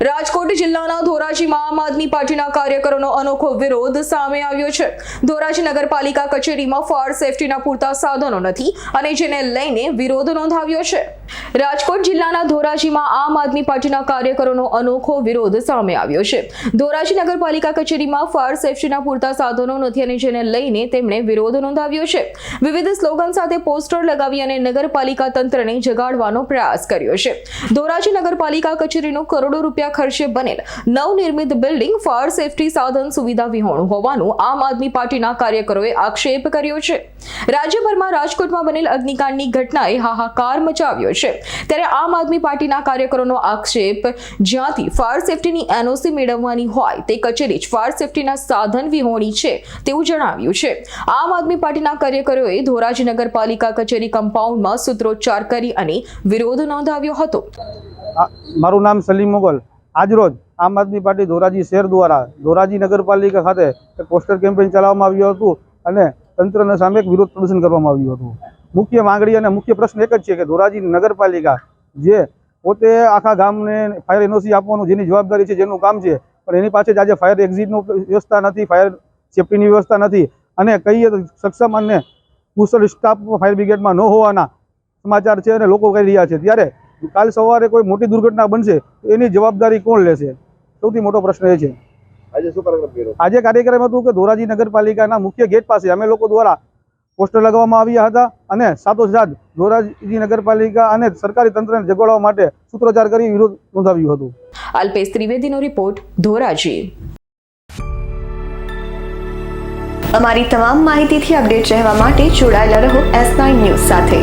રાજકોટ જિલ્લાના ધોરાજીમાં આમ આદમી પાર્ટીના કાર્યકરોનો અનોખો વિરોધ સામે આવ્યો છે. ધોરાજી નગરપાલિકા કચેરીમાં ફાયર સેફટીના પૂરતા સાધનો નથી અને જેને લઈને વિરોધ નોંધાવ્યો છે. રાજકોટ જિલ્લાના ધોરાજીમાં આમ આદમી પાર્ટીના કાર્યકરોનો અનોખો વિરોધ સામે આવ્યો છે. ધોરાજી નગરપાલિકા કચેરીમાં ફાયર સેફટીના પૂરતા સાધનો નથી અને જેને લઈને તેમણે વિરોધ નોંધાવ્યો છે. વિવિધ સ્લોગન સાથે પોસ્ટર લગાવી અને નગરપાલિકા તંત્રને જગાડવાનો પ્રયાસ કર્યો છે. ધોરાજી નગરપાલિકા કચેરીનું કરોડો રૂપિયા ખર્ચે બનેલ નવનિર્મિત બિલ્ડિંગ ફાયર સેફટી સાધન સુવિધા વિહોણું હોવાનું આમ આદમી પાર્ટીના કાર્યકરોએ આક્ષેપ કર્યો છે. રાજ્યભરમાં રાજકોટમાં બનેલ અગ્નિકાંડની ઘટનાએ હાહાકાર મચાવ્યો છે. ત્યારે આમ આદમી પાર્ટીના કાર્યકરોનો આક્ષેપ, જ્યાંથી ફાયર સેફટીની એનઓસી મેળવવાની હોય, તે કચેરી જ ફાયર સેફટીના સાધન વિહોણી છે તેવું જણાવ્યું છે. આમ આદમી પાર્ટીના કાર્યકરોએ ધોરાજી નગરપાલિકા કચેરી કમ્પાઉન્ડમાં સૂત્રોચ્ચાર કરી અને વિરોધ નોંધાવ્યો હતો. મારું નામ સલીમ મુગલ. આજરોજ આમ આદમી પાર્ટી ધોરાજી શહેર દ્વારા ધોરાજી નગરપાલિકા ખાતે પોસ્ટર કેમ્પેઇન ચલાવવામાં આવ્યું હતું અને તંત્રના સામે વિરોધ પ્રદર્શન કરવામાં આવ્યું હતું. મુખ્ય માંગણી અને મુખ્ય પ્રશ્ન એક જ છે કે ધોરાજી નગરપાલિકા જે પોતે આખા ગામને ફાયર એનઓસી આપવાનું જેની જવાબદારી છે જેનું કામ છે પણ એની પાસે જ આજે ફાયર એક્ઝિટનું વ્યવસ્થા નથી ફાયર સેફટીની વ્યવસ્થા નથી અને કહીએ તો સક્ષમ અને કુશળ સ્ટાફ ફાયર બ્રિગેડમાં ન હોવાના સમાચાર છે અને લોકો કહી રહ્યા છે. ત્યારે કાલ સવારે કોઈ મોટી દુર્ઘટના બનશે તો એની જવાબદારી કોણ લેશે? સૌથી મોટો પ્રશ્ન એ છે. આજે શું કાર્યક્રમ આજે કાર્યક્રમ હતું કે ધોરાજી નગરપાલિકાના મુખ્ય ગેટ પાસે અમે લોકો દ્વારા પોસ્ટર લગાવવામાં આવ્યા હતા અને સાથોસાથ ધોરાજી નગરપાલિકા અને સરકારી તંત્રને જગાડવા માટે સૂત્રોચ્ચાર કરી વિરોધ નોંધાવ્યું હતું. અલ્પેશ ત્રિવેદીનો રિપોર્ટ, ધોરાજી. અમારી તમામ માહિતીથી અપડેટ રહેવા માટે જોડાયેલા રહો એસ નાઇન ન્યૂઝ સાથે.